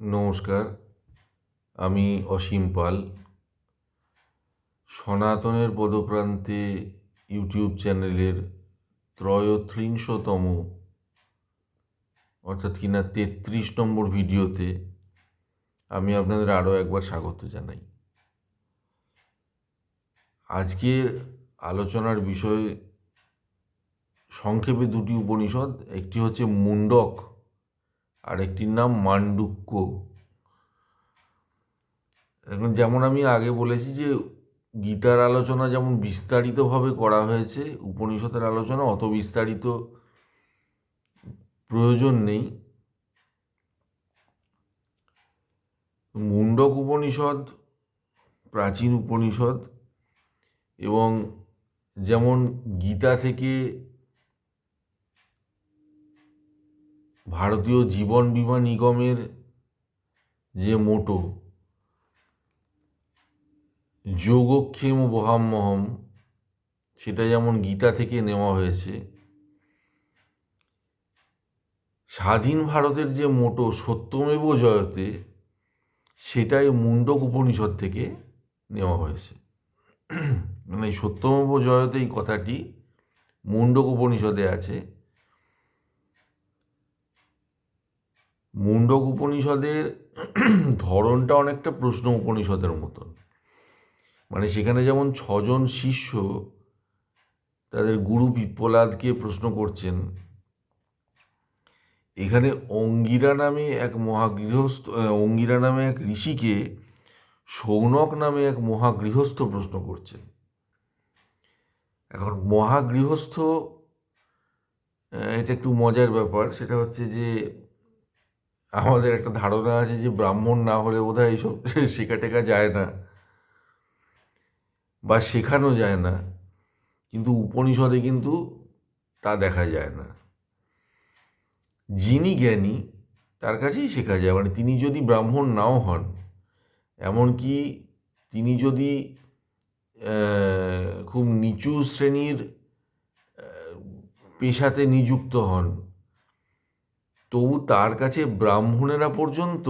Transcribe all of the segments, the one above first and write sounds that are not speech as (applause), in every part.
নমস্কার, আমি অসীম পাল। সনাতনের পদপ্রান্তে ইউটিউব চ্যানেলের ত্রয়োত্রিংশতম, অর্থাৎ কিনা তেত্রিশ নম্বর ভিডিওতে আমি আপনাদের আরও একবার স্বাগত জানাই। আজকের আলোচনার বিষয় সংক্ষেপে দুটি উপনিষদ, একটি হচ্ছে মুন্ডক আর একটির নাম মান্ডুক্য। এখন যেমন আমি আগে বলেছি যে, গীতার আলোচনা যেমন বিস্তারিতভাবে করা হয়েছে, উপনিষদের আলোচনা অত বিস্তারিত প্রয়োজন নেই। মুন্ডক উপনিষদ, প্রাচীন উপনিষদ এবং যেমন গীতা থেকে ভারতীয় জীবন বীমা নিগমের যে মোটো, যোগক্ষেম বহাম্মহম, সেটা যেমন গীতা থেকে নেওয়া হয়েছে, স্বাধীন ভারতের যে মোটো সত্যমেব জয়তে, সেটাই মুন্ডক উপনিষদ থেকে নেওয়া হয়েছে। মানে সত্যমেব জয়তে এই কথাটি মুন্ডক উপনিষদে আছে। মুন্ডক উপনিষদের ধরনটা অনেকটা প্রশ্ন উপনিষদের মতন। মানে সেখানে যেমন ছজন শিষ্য তাদের গুরু পিপ্পলাদকে প্রশ্ন করছেন, এখানে অঙ্গিরা নামে এক মহাগৃহস্থ অঙ্গিরা নামে এক ঋষিকে সৌনক নামে এক মহাগৃহস্থ প্রশ্ন করছেন। এখন মহাগৃহস্থ এটা একটু মজার ব্যাপার, সেটা হচ্ছে যে আমাদের একটা ধারণা আছে যে ব্রাহ্মণ না হলে বোধহয় এইসব (laughs) শেখা টেখা যায় না বা শেখানো যায় না। কিন্তু উপনিষদে কিন্তু তা দেখা যায় না। যিনি জ্ঞানী, তার কাছেই শেখা যায়। মানে তিনি যদি ব্রাহ্মণ নাও হন, এমনকি তিনি যদি খুব নিচু শ্রেণির পেশাতে নিযুক্ত হন তবু তার কাছে ব্রাহ্মণেরা পর্যন্ত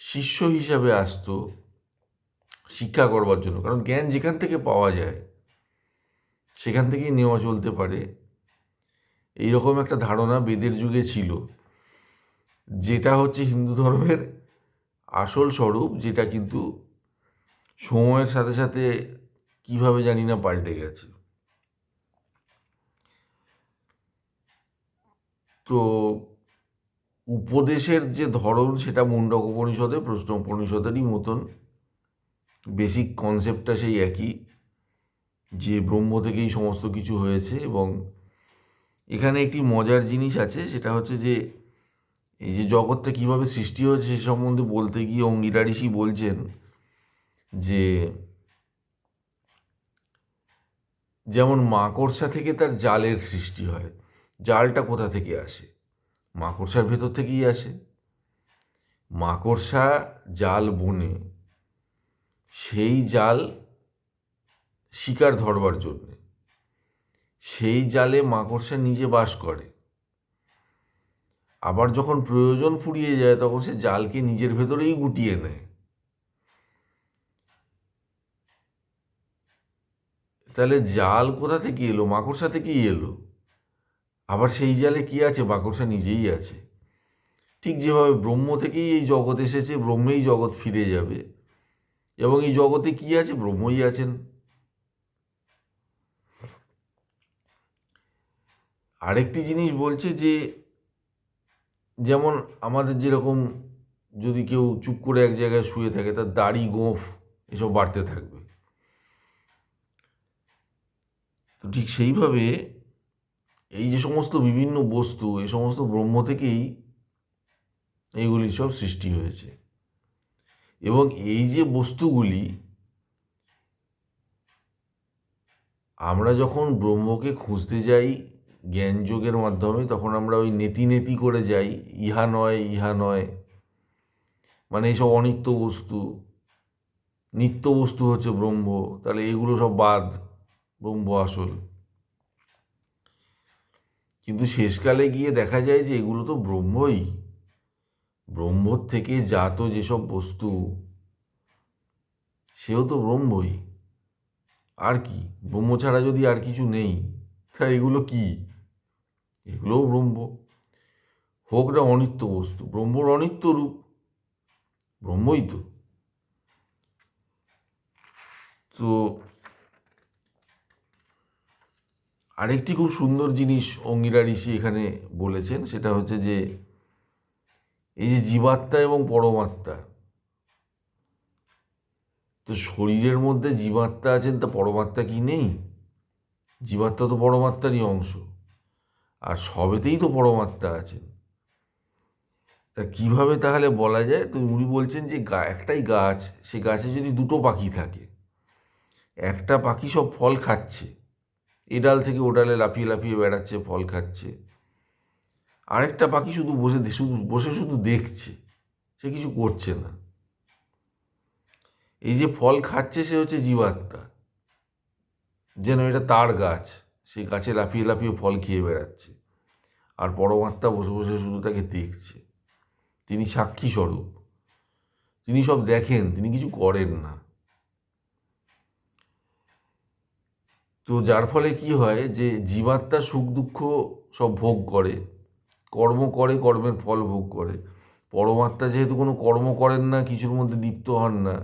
শিষ্য হিসাবে আসত শিক্ষা করবার জন্য। কারণ জ্ঞান যেখান থেকে পাওয়া যায়, সেখান থেকেই নেওয়া চলতে পারে। এইরকম একটা ধারণা বেদের যুগে ছিল। যেটা হচ্ছে হিন্দু ধর্মের আসল স্বরূপ, যেটা কিন্তু সময়ের সাথে সাথে কীভাবে জানি না পাল্টে গেছে। তো উপদেশের যে ধরন সেটা মুন্ডক উপনিষদে প্রশ্ন উপনিষদেরই মতন। বেসিক কনসেপ্টটা সেই একই, যে ব্রহ্ম থেকেই সমস্ত কিছু হয়েছে এবং এখানে একটি মজার জিনিস আছে, সেটা হচ্ছে যে এই যে জগৎটা কীভাবে সৃষ্টি হয়েছে সে সম্বন্ধে বলতে গিয়ে অঙ্গিরা ঋষি বলছেন যে, যেমন মাকড়সা থেকে তার জালের সৃষ্টি হয়, জালটা কোথা থেকে আসে? মাকড়সার ভেতর থেকেই আসে। মাকড়সা জাল বনে সেই জাল শিকার ধরবার জন্যে, সেই জালে মাকড়সা নিজে বাস করে। আবার যখন প্রয়োজন ফুরিয়ে যায় তখন সে জালকে নিজের ভেতরেই গুটিয়ে নেয়। তাহলে জাল কোথা থেকে এলো? মাকড়সা থেকেই এলো। আবার সেই জালে কি আছে? মাকড়সা নিজেই আছে। ঠিক যেভাবে ব্রহ্ম থেকেই এই জগৎ এসেছে, ব্রহ্মেই জগৎ ফিরে যাবে। এবং এই জগতে কি আছে? ব্রহ্মই আছেন। আরেকটি জিনিস বলছে যে, যেমন আমাদের যেরকম যদি কেউ চুপ করে এক জায়গায় শুয়ে থাকে, তার দাড়ি, গোঁফ এসব বাড়তে থাকবে। তো ঠিক সেইভাবে এই যে সমস্ত বিভিন্ন বস্তু, এই সমস্ত ব্রহ্ম থেকেই এইগুলি সব সৃষ্টি হয়েছে। এবং এই যে বস্তুগুলি, আমরা যখন ব্রহ্মকে খুঁজতে যাই জ্ঞান যোগের মাধ্যমে, তখন আমরা ওই নেতি নেতি করে যাই, ইহা নয় ইহা নয়। মানে এইসব অনিত্য বস্তু, নিত্য বস্তু হচ্ছে ব্রহ্ম, তাহলে এগুলো সব বাদ, ব্রহ্ম আসল। কিন্তু শেষকালে গিয়ে দেখা যায় যে এগুলো তো ব্রহ্মই। ব্রহ্মর থেকে জাত যেসব বস্তু, সেও তো ব্রহ্মই। আর কি? ব্রহ্ম ছাড়া যদি আর কিছু নেই, তা এগুলো কি? এগুলোও ব্রহ্ম। হোক না অনিত্য বস্তু, ব্রহ্মর অনিত্য রূপ। ব্রহ্মই তো। তো আরেকটি খুব সুন্দর জিনিস অঙ্গিরা ঋষি এখানে বলেছেন, সেটা হচ্ছে যে এই যে জীবাত্মা এবং পরমাত্মা, তো শরীরের মধ্যে জীবাত্মা আছেন তা পরমাত্মা কি নেই? জীবাত্মা তো পরমাত্মারই অংশ, আর সবেতেই তো পরমাত্মা আছেন। তা কীভাবে তাহলে বলা যায়? তো উনি বলছেন যে গা, একটাই গাছ, সে গাছে যদি দুটো পাখি থাকে, একটা পাখি সব ফল খাচ্ছে এ ডাল থেকে ও ডালে লাফিয়ে লাফিয়ে বেড়াচ্ছে, ফল খাচ্ছে। আরেকটা পাখি শুধু বসে শুধু বসে শুধু দেখছে, সে কিছু করছে না। এই যে ফল খাচ্ছে, সে হচ্ছে জীবাত্মা। যেন এটা তার গাছ সে গাছে লাফিয়ে লাফিয়ে ফল খেয়ে বেড়াচ্ছে। আর পরমাত্মা বসে বসে শুধু তাকে দেখছে। তিনি সাক্ষী স্বরূপ। তিনি সব দেখেন, তিনি কিছু করেন না। তো যার ফলে কি হয় যে জীবাত্মা সুখ দুঃখ সব ভোগ করে, কর্ম করে, কর্মের ফল ভোগ করে। পরমাত্মা যেহেতু কোনো কর্ম করেন না, কিছুর মধ্যে লিপ্ত হন না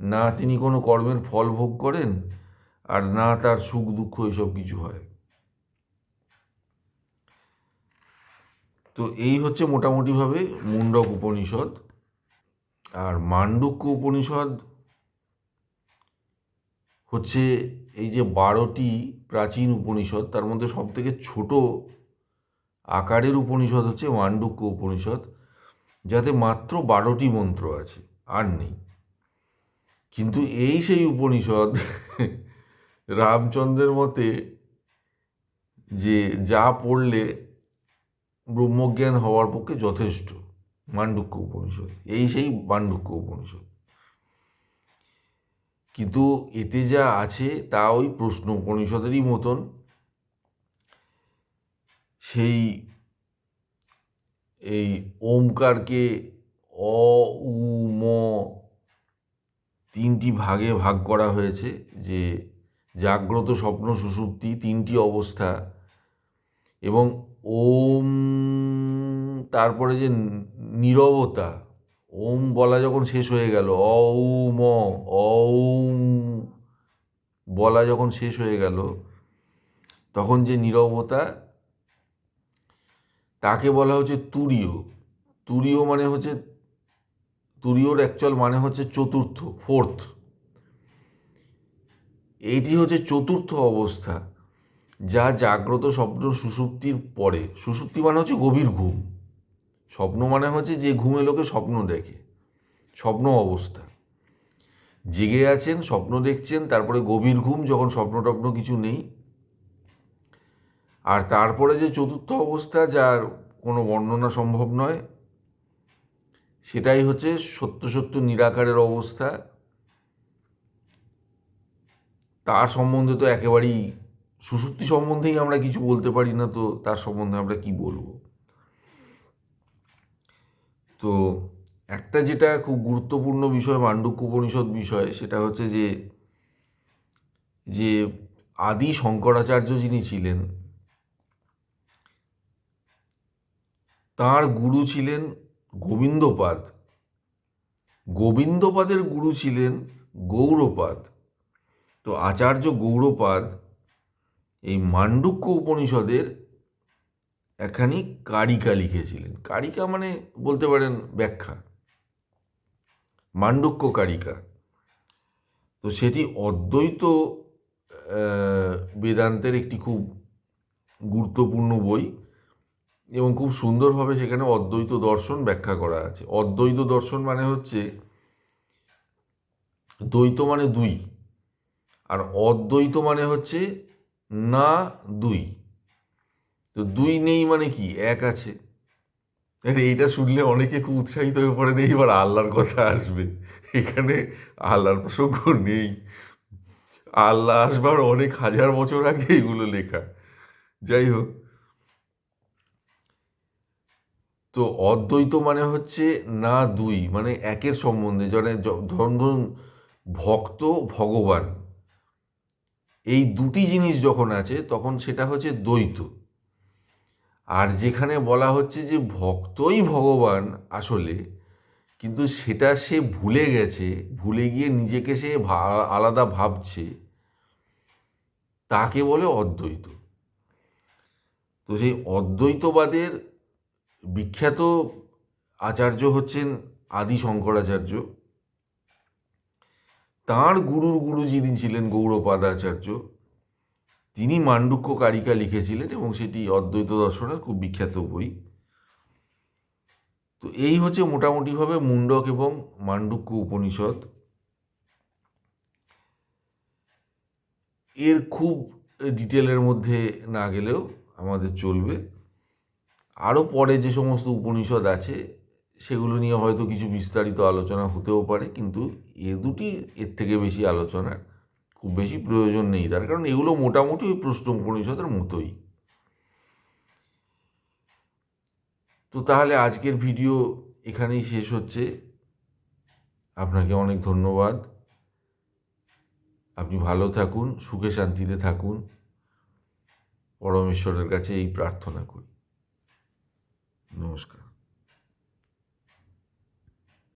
না তিনি কোনো কর্মের ফল ভোগ করেন আর না তার সুখ দুঃখ এসব কিছু হয়। তো এই হচ্ছে মোটামুটিভাবে মুন্ডক উপনিষদ। আর মান্ডুক্য উপনিষদ হচ্ছে এই যে বারোটি প্রাচীন উপনিষদ, তার মধ্যে সব থেকে ছোট আকারের উপনিষদ হচ্ছে মান্ডুক্য উপনিষদ, যাতে মাত্র বারোটি মন্ত্র আছে, আর নেই। কিন্তু এই সেই উপনিষদ (laughs) রামচন্দ্রের মতে যে যা পড়লে ব্রহ্মজ্ঞান হওয়ার পক্ষে যথেষ্ট, মান্ডুক্য উপনিষদ, এই সেই মান্ডুক্য উপনিষদ। কিন্তু এতে যা আছে তা ওই প্রশ্ন উপনিষদেরই মতন। সেই এই ওমকারকে অ, উ, ম তিনটি ভাগে ভাগ করা হয়েছে যে জাগ্রত স্বপ্ন সুষুপ্তি তিনটি অবস্থা এবং ওম তারপরে যে নীরবতা ওম বলা যখন শেষ হয়ে গেল অ উ ম অম বলা যখন শেষ হয়ে গেল, তখন যে নীরবতা, তাকে বলা হচ্ছে তুরীয়। তুরীয় মানে হচ্ছে, তুরীয়র অ্যাকচুয়াল মানে হচ্ছে চতুর্থ ফোর্থ এইটি হচ্ছে চতুর্থ অবস্থা, যা জাগ্রত স্বপ্ন সুষুপ্তির পরে। সুষুপ্তি মানে হচ্ছে গভীর ঘুম। স্বপ্ন মানে হচ্ছে যে ঘুমে লোকে স্বপ্ন দেখে। স্বপ্ন অবস্থা। জেগে আছেন, স্বপ্ন দেখছেন, তারপরে গভীর ঘুম যখন স্বপ্ন টপ্ন কিছু নেই। আর তারপরে যে চতুর্থ অবস্থা যার কোনো বর্ণনা সম্ভব নয়, সেটাই হচ্ছে সত্য সত্য নিরাকারের অবস্থা। তার সম্বন্ধে তো একেবারেই সুষুপ্তি সম্বন্ধেই আমরা কিছু বলতে পারি না তো, তার সম্বন্ধে আমরা কি বলব? তো একটা যেটা খুব গুরুত্বপূর্ণ বিষয় মান্ডুক্য উপনিষদ বিষয়, সেটা হচ্ছে যে যে আদি শঙ্করাচার্য যিনি ছিলেন, তার গুরু ছিলেন গোবিন্দপাদ। গোবিন্দপাদের গুরু ছিলেন গৌরপাদ। তো আচার্য গৌরপাদ এই মান্ডুক্য উপনিষদের একখানি কারিকা লিখেছিলেন। কারিকা মানে বলতে পারেন ব্যাখ্যা। মান্ডুক্য কারিকা। তো সেটি অদ্বৈত বেদান্তের একটি খুব গুরুত্বপূর্ণ বই এবং খুব সুন্দরভাবে সেখানে অদ্বৈত দর্শন ব্যাখ্যা করা আছে। অদ্বৈত দর্শন মানে হচ্ছে দ্বৈত মানে দুই, আর অদ্বৈত মানে হচ্ছে না দুই। তো দুই নেই মানে কি? এক আছে। এইটা শুনলে অনেকে খুব উৎসাহিত হয়ে পড়ে নেই এবার আল্লাহর কথা আসবে। এখানে আল্লাহর প্রসঙ্গ নেই। আল্লাহ আসবার অনেক হাজার বছর আগে এগুলো লেখা। যাই হোক। তো অদ্বৈত মানে হচ্ছে না দুই মানে একের সম্বন্ধে। ধরুন ধরুন ভক্ত, ভগবান। এই দুটি জিনিস যখন আছে, তখন সেটা হচ্ছে দ্বৈত। আর যেখানে বলা হচ্ছে যে ভক্তই ভগবান আসলে, কিন্তু সেটা সে ভুলে গেছে, ভুলে গিয়ে নিজেকে সে আলাদা ভাবছে, তাকে বলে অদ্বৈত। তো সেই অদ্বৈতবাদের বিখ্যাত আচার্য হচ্ছেন আদি শঙ্করাচার্য। তাঁর গুরুর গুরু যিনি ছিলেন গৌড়পাদাচার্য তিনি মান্ডুক্য কারিকা লিখেছিলেন এবং সেটি অদ্বৈত দর্শনের খুব বিখ্যাত বই। তো এই হচ্ছে মোটামুটিভাবে মুন্ডক এবং মান্ডুক্য উপনিষদ। এর খুব ডিটেলের মধ্যে না গেলেও আমাদের চলবে। আরও পরে যে সমস্ত উপনিষদ আছে, সেগুলো নিয়ে হয়তো কিছু বিস্তারিত আলোচনা হতেও পারে, কিন্তু এ দুটি এর থেকে বেশি আলোচনার খুব বেশি প্রয়োজন নেই। তার কারণ এগুলো মোটামুটি ওই প্রশ্ন উপনিষদের মতোই। তো তাহলে আজকের ভিডিও এখানেই শেষ হচ্ছে। আপনাকে অনেক ধন্যবাদ। আপনি ভালো থাকুন, সুখে শান্তিতে থাকুন। পরমেশ্বরের কাছে এই প্রার্থনা করি। নমস্কার।